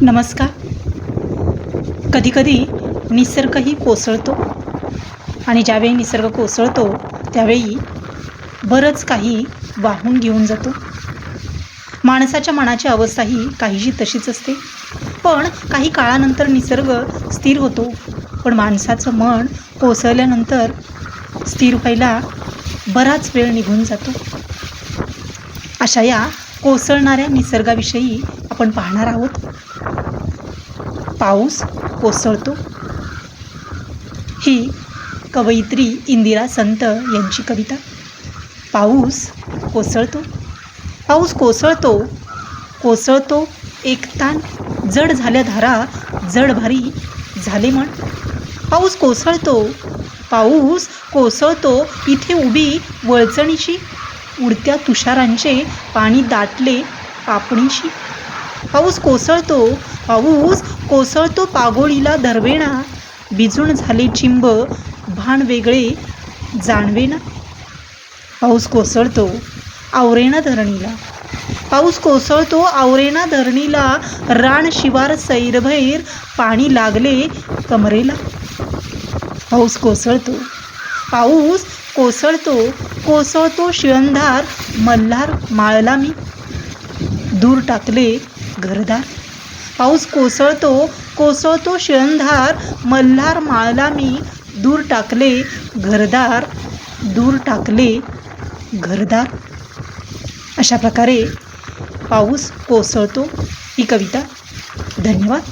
नमस्कार. कधीकधी निसर्गही कोसळतो आणि ज्यावेळी निसर्ग कोसळतो त्यावेळी बरंच काही वाहून घेऊन जातो. माणसाच्या मनाची अवस्थाही काहीशी तशीच असते. पण काही काळानंतर निसर्ग स्थिर होतो. पण माणसाचं मन कोसळल्यानंतर स्थिर व्हायला बराच वेळ निघून जातो. अशा या कोसळणाऱ्या निसर्गाविषयी आपण पाहणार आहोत. पाऊस कोसळतो. ही कवयित्री इंदिरा संत यांची कविता. पाऊस कोसळतो. पाऊस कोसळतो. कोसळतो एकताण जड झाल्या धारा जड भारी झाले म्हण. पाऊस कोसळतो. पाऊस कोसळतो. इथे उभी वळचणीशी उडत्या तुषारांचे पाणी दाटले पापणीशी. पाऊस कोसळतो पाऊस कोसळतो पागोळीला धरवेना भिजून झाले चिंब भान वेगळे जाणवेना पाऊस कोसळतो आवरेना धरणीला. पाऊस कोसळतो आवरेना धरणीला रान शिवार सैरभैर पाणी लागले कमरेला. पाऊस कोसळतो पाऊस कोसळतो कोसळतो शिळंधार मल्हार माळला मी. दूर टाकले घरदार. पाऊस कोसळतो कोसळतो शिळंधार मल्हार माळला मी. दूर टाकले घरदार दूर टाकले घरदार. अशा प्रकारे पाऊस कोसळतो. ही कविता. धन्यवाद.